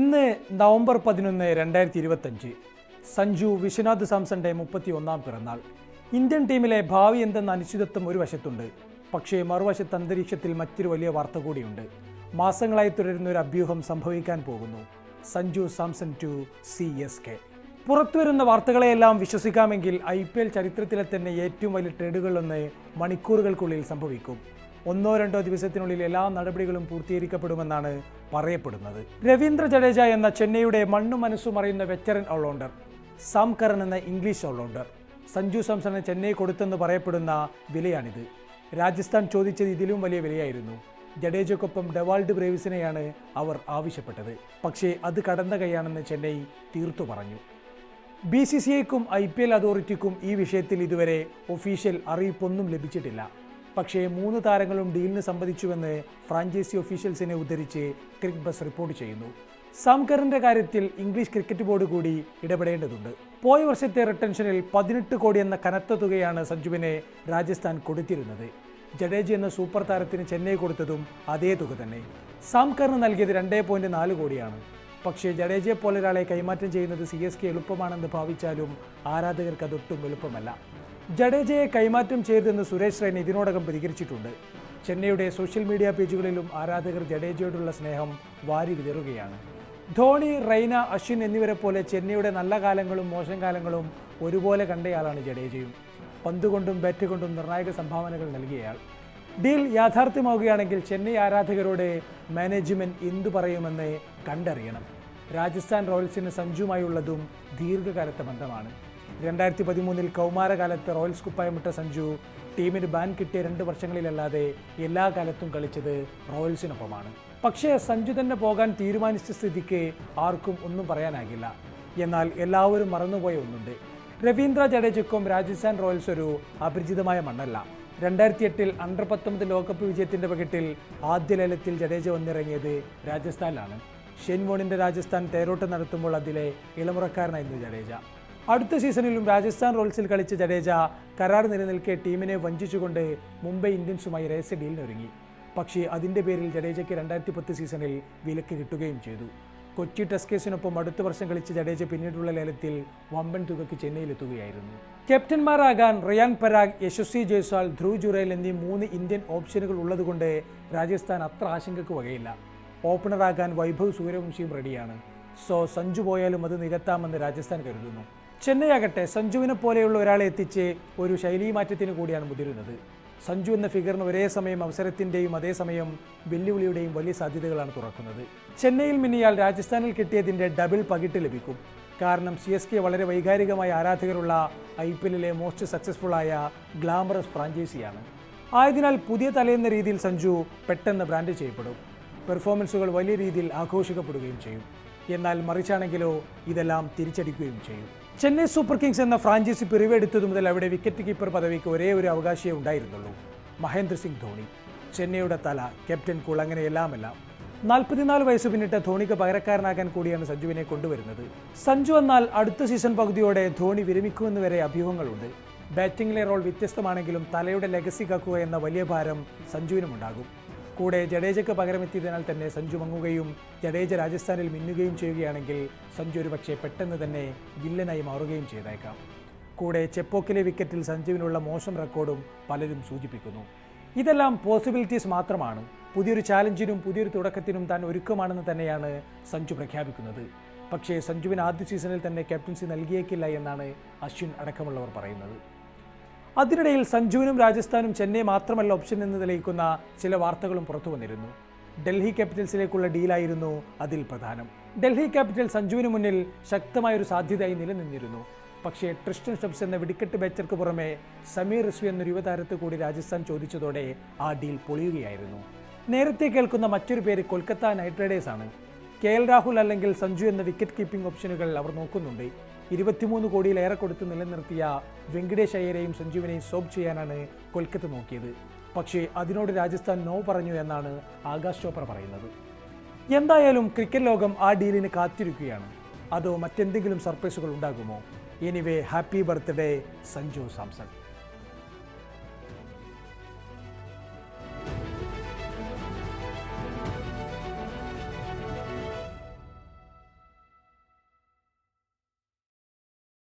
ഇന്ന് നവംബർ പതിനൊന്ന് രണ്ടായിരത്തി ഇരുപത്തഞ്ച് സഞ്ജു വിശ്വനാഥ് സാംസന്റെ മുപ്പത്തി ഒന്നാം പിറന്നാൾ. ഇന്ത്യൻ ടീമിലെ ഭാവി എന്തെന്ന അനിശ്ചിതത്വം ഒരു വശത്തുണ്ട് പക്ഷേ മറുവശത്ത് അന്തരീക്ഷത്തിൽ മറ്റൊരു വലിയ വാർത്ത കൂടിയുണ്ട്. മാസങ്ങളായി തുടരുന്ന ഒരു അഭ്യൂഹം സംഭവിക്കാൻ പോകുന്നു. Sanju Samson to C S K. പുറത്തുവരുന്ന വാർത്തകളെയെല്ലാം വിശ്വസിക്കാമെങ്കിൽ ഐ പി എൽ ചരിത്രത്തിലെ തന്നെ ഏറ്റവും വലിയ ട്രേഡുകളിലൊന്ന് മണിക്കൂറുകൾക്കുള്ളിൽ സംഭവിക്കും. ഒന്നോ രണ്ടോ ദിവസത്തിനുള്ളിൽ എല്ലാ നടപടികളും പൂർത്തീകരിക്കപ്പെടുമെന്നാണ് പറയപ്പെടുന്നത്. രവീന്ദ്ര ജഡേജ എന്ന ചെന്നൈയുടെ മണ്ണു മനസ്സും അറിയുന്ന വെറ്ററൻ ഓൾറൗണ്ടർ സാം കറൻ എന്ന ഇംഗ്ലീഷ് ഓൾറൗണ്ടർ സഞ്ജു സാംസണ് ചെന്നൈ കൊടുത്തെന്ന് പറയപ്പെടുന്ന വിലയാണിത്. രാജസ്ഥാൻ ചോദിച്ചത് ഇതിലും വലിയ വിലയായിരുന്നു. ജഡേജക്കൊപ്പം ഡെവാൾഡ് ബ്രേവിസിനെയാണ് അവർ ആവശ്യപ്പെട്ടത്. പക്ഷേ അത് കടന്ന കൈയാണെന്ന് ചെന്നൈ തീർത്തു പറഞ്ഞു. ബി സി സി ഐക്കും ഐ പി എൽ അതോറിറ്റിക്കും ഈ വിഷയത്തിൽ ഇതുവരെ ഒഫീഷ്യൽ അറിയിപ്പൊന്നും ലഭിച്ചിട്ടില്ല. പക്ഷേ മൂന്ന് താരങ്ങളും ഡീലിന് സംബന്ധിച്ചുവെന്ന് ഫ്രാഞ്ചൈസി ഒഫീഷ്യൽസിനെ ഉദ്ധരിച്ച് ക്രിക്ക് ബസ് റിപ്പോർട്ട് ചെയ്യുന്നു. സാംകറിന്റെ കാര്യത്തിൽ ഇംഗ്ലീഷ് ക്രിക്കറ്റ് ബോർഡ് കൂടി ഇടപെടേണ്ടതുണ്ട്. പോയ വർഷത്തെ റിട്ടൻഷനിൽ പതിനെട്ട് കോടി എന്ന കനത്ത തുകയാണ് സഞ്ജുവിനെ രാജസ്ഥാൻ കൊടുത്തിരുന്നത്. ജഡേജ എന്ന സൂപ്പർ താരത്തിന് ചെന്നൈ കൊടുത്തതും അതേ തുക തന്നെ. സാംകറിന് നൽകിയത് രണ്ടേ പോയിന്റ് നാല് കോടിയാണ്. പക്ഷേ ജഡേജയെ ഒരാളെ കൈമാറ്റം ചെയ്യുന്നത് സി എസ് കെ എളുപ്പമാണെന്ന് ഭാവിച്ചാലും ആരാധകർക്ക് അതൊട്ടും എളുപ്പമല്ല. ജഡേജയെ കൈമാറ്റം ചെയ്തതെന്ന് സുരേഷ് റൈന ഇതിനോടകം പ്രതികരിച്ചിട്ടുണ്ട്. ചെന്നൈയുടെ സോഷ്യൽ മീഡിയ പേജുകളിലും ആരാധകർ ജഡേജയോടുള്ള സ്നേഹം വാരി വിതറുകയാണ്. ധോണി റൈന അശ്വിൻ എന്നിവരെ പോലെ ചെന്നൈയുടെ നല്ല കാലങ്ങളും മോശം കാലങ്ങളും ഒരുപോലെ കണ്ടയാളാണ് ജഡേജയും. പന്തുകൊണ്ടും ബാറ്റ് കൊണ്ടും നിർണായക സംഭാവനകൾ നൽകിയയാൾ. ഡീൽ യാഥാർത്ഥ്യമാവുകയാണെങ്കിൽ ചെന്നൈ ആരാധകരോട് മാനേജ്മെന്റ് എന്തു പറയുമെന്ന് കണ്ടറിയണം. രാജസ്ഥാൻ റോയൽസിന് സഞ്ജുമായുള്ളതും ദീർഘകാലത്തെ ബന്ധമാണ്. രണ്ടായിരത്തി പതിമൂന്നിൽ കൗമാരകാലത്ത് റോയൽസ് കുപ്പായമിട്ട സഞ്ജു ടീമിന് ബാൻ കിട്ടിയ രണ്ട് വർഷങ്ങളിലല്ലാതെ എല്ലാ കാലത്തും കളിച്ചത് റോയൽസിനൊപ്പമാണ്. പക്ഷേ സഞ്ജു തന്നെ പോകാൻ തീരുമാനിച്ച സ്ഥിതിക്ക് ആർക്കും ഒന്നും പറയാനാകില്ല. എന്നാൽ എല്ലാവരും മറന്നുപോയ ഒന്നുണ്ട്. രവീന്ദ്ര ജഡേജയ്ക്കും രാജസ്ഥാൻ റോയൽസ് ഒരു അപരിചിതമായ മണ്ണല്ല. രണ്ടായിരത്തി എട്ടിൽ അണ്ടർ പത്തൊമ്പത് ലോകകപ്പ് വിജയത്തിന്റെ പകിട്ടിൽ ആദ്യ ലേലത്തിൽ ജഡേജ വന്നിറങ്ങിയത് രാജസ്ഥാനിലാണ്. ഷെൻവോണിന്റെ രാജസ്ഥാൻ തേരോട്ടം നടത്തുമ്പോൾ അതിലെ ഇളമുറക്കാരനായിരുന്നു ജഡേജ. അടുത്ത സീസണിലും രാജസ്ഥാൻ റോയൽസിൽ കളിച്ച ജഡേജ കരാർ നിലനിൽക്കെ ടീമിനെ വഞ്ചിച്ചുകൊണ്ട് മുംബൈ ഇന്ത്യൻസുമായി രഹസ്യ ഡീലിനൊരുങ്ങി പക്ഷേ അതിന്റെ പേരിൽ ജഡേജയ്ക്ക് രണ്ടായിരത്തി പത്ത് സീസണിൽ വിലക്ക് കിട്ടുകയും ചെയ്തു. കൊച്ചി ടെസ്കേഴ്സിനൊപ്പം അടുത്ത വർഷം കളിച്ച ജഡേജ പിന്നീടുള്ള ലേലത്തിൽ വമ്പൻ തുകയ്ക്ക് ചെന്നൈയിലെത്തുകയായിരുന്നു. ക്യാപ്റ്റന്മാരാകാൻ റിയാൻ പരാഗ് യശസ്വി ജയ്സ്വാൾ ധ്രുവ് ജുറേൽ എന്നീ മൂന്ന് ഇന്ത്യൻ ഓപ്ഷനുകൾ ഉള്ളതുകൊണ്ട് രാജസ്ഥാൻ അത്ര ആശങ്കയ്ക്ക് വകയില്ല. ഓപ്പണറാകാൻ വൈഭവ് സൂര്യവംശിയും റെഡിയാണ്. സോ സഞ്ജു പോയാലും അത് നികത്താമെന്ന് രാജസ്ഥാൻ കരുതുന്നു. ചെന്നൈ ആകട്ടെ സഞ്ജുവിനെ പോലെയുള്ള ഒരാളെ എത്തിച്ച് ഒരു ശൈലീ മാറ്റത്തിന് കൂടിയാണ് മുതിരുന്നത്. സഞ്ജു എന്ന ഫിഗറിന് ഒരേ സമയം അവസരത്തിന്റെയും അതേസമയം വെല്ലുവിളിയുടെയും വലിയ സാധ്യതകളാണ് തുറക്കുന്നത്. ചെന്നൈയിൽ മിന്നിയാൽ രാജസ്ഥാനിൽ കിട്ടിയതിന്റെ ഡബിൾ പകിട്ട് ലഭിക്കും. കാരണം സി എസ് കെ വളരെ വൈകാരികമായ ആരാധകരുള്ള ഐ പി എല്ലിലെ മോസ്റ്റ് സക്സസ്ഫുൾ ആയ ഗ്ലാമറസ് ഫ്രാഞ്ചൈസിയാണ്. ആയതിനാൽ പുതിയ തലയെന്ന രീതിയിൽ സഞ്ജു പെട്ടെന്ന് ബ്രാൻഡ് ചെയ്യപ്പെടും. പെർഫോമൻസുകൾ വലിയ രീതിയിൽ ആഘോഷിക്കപ്പെടുകയും ചെയ്യും. എന്നാൽ മറിച്ചാണെങ്കിലോ ഇതെല്ലാം തിരിച്ചടിക്കുകയും ചെയ്യും. ചെന്നൈ സൂപ്പർ കിങ്സ് എന്ന ഫ്രാഞ്ചൈസി പിരിവെടുത്തതു മുതൽ അവിടെ വിക്കറ്റ് കീപ്പർ പദവിക്ക് ഒരേ ഒരു അവകാശിയേ ഉണ്ടായിരുന്നുള്ളൂ. മഹേന്ദ്ര സിംഗ് ധോണി. ചെന്നൈയുടെ തല ക്യാപ്റ്റൻ കൂൾ അങ്ങനെ എല്ലാമെല്ലാം നാൽപ്പത്തിനാല് വയസ്സ് പിന്നിട്ട് ധോണിക്ക് പകരക്കാരനാകാൻ കൂടിയാണ് സഞ്ജുവിനെ കൊണ്ടുവരുന്നത്. സഞ്ജു എന്നാൽ അടുത്ത സീസൺ പകുതിയോടെ ധോണി വിരമിക്കുമെന്ന് വരെ അഭ്യൂഹങ്ങളുണ്ട്. ബാറ്റിംഗിലെ റോൾ വ്യത്യസ്തമാണെങ്കിലും തലയുടെ ലെഗസി കാക്കുക എന്ന വലിയ ഭാരം സഞ്ജുവിനുമുണ്ടാകും. കൂടെ ജഡേജയ്ക്ക് പകരമെത്തിയതിനാൽ തന്നെ സഞ്ജു മങ്ങുകയും ജഡേജ രാജസ്ഥാനിൽ മിന്നുകയും ചെയ്യുകയാണെങ്കിൽ സഞ്ജു ഒരു പക്ഷേ പെട്ടെന്ന് തന്നെ വില്ലനായി മാറുകയും ചെയ്തേക്കാം. കൂടെ ചെപ്പോക്കിലെ വിക്കറ്റിൽ സഞ്ജുവിനുള്ള മോശം റെക്കോർഡും പലരും സൂചിപ്പിക്കുന്നു. ഇതെല്ലാം പോസിബിലിറ്റീസ് മാത്രമാണ്. പുതിയൊരു ചാലഞ്ചിനും പുതിയൊരു തുടക്കത്തിനും താൻ ഒരുക്കമാണെന്ന് തന്നെയാണ് സഞ്ജു പ്രഖ്യാപിക്കുന്നത്. പക്ഷേ സഞ്ജുവിന് ആദ്യ സീസണിൽ തന്നെ ക്യാപ്റ്റൻസി നൽകിയേക്കില്ല എന്നാണ് അശ്വിൻ അടക്കമുള്ളവർ പറയുന്നത്. അതിനിടയിൽ സഞ്ജുവിനും രാജസ്ഥാനും ചെന്നൈ മാത്രമല്ല ഓപ്ഷൻ എന്ന് തെളിയിക്കുന്ന ചില വാർത്തകളും പുറത്തു വന്നിരുന്നു. ഡൽഹി ക്യാപിറ്റൽസിലേക്കുള്ള ഡീലായിരുന്നു അതിൽ പ്രധാനം. ഡൽഹി ക്യാപിറ്റൽ സഞ്ജുവിന് മുന്നിൽ ശക്തമായൊരു സാധ്യതയായി നിലനിന്നിരുന്നു. പക്ഷേ ട്രിസ്റ്റൻ ഷബ്സ് എന്ന വെടിക്കെട്ട് ബാച്ചർക്ക് പുറമെ സമീർ റിസ്വി എന്നൊരു യുവതാരത്തെ കൂടി രാജസ്ഥാൻ ചോദിച്ചതോടെ ആ ഡീൽ പൊളിയുകയായിരുന്നു. നേരത്തെ കേൾക്കുന്ന മറ്റൊരു പേര് കൊൽക്കത്ത നൈറ്റ് റൈഡേഴ്സാണ്. കെ എൽ രാഹുൽ അല്ലെങ്കിൽ സഞ്ജു എന്ന വിക്കറ്റ് കീപ്പിംഗ് ഓപ്ഷനുകൾ അവർ നോക്കുന്നുണ്ട്. ഇരുപത്തിമൂന്ന് കോടിയിലേറെ കൊടുത്ത് നിലനിർത്തിയ വെങ്കടേഷ് അയ്യരെയും സഞ്ജുവിനെയും സോപ്പ് ചെയ്യാനാണ് കൊൽക്കത്ത നോക്കിയത്. പക്ഷേ അതിനോട് രാജസ്ഥാൻ നോ പറഞ്ഞു എന്നാണ് ആകാശ് ചോപ്ര പറയുന്നത്. എന്തായാലും ക്രിക്കറ്റ് ലോകം ആ ഡീലിന് കാത്തിരിക്കുകയാണ്. അതോ മറ്റെന്തെങ്കിലും സർപ്രൈസുകൾ ഉണ്ടാകുമോ? Anyway happy birthday Sanju Samson.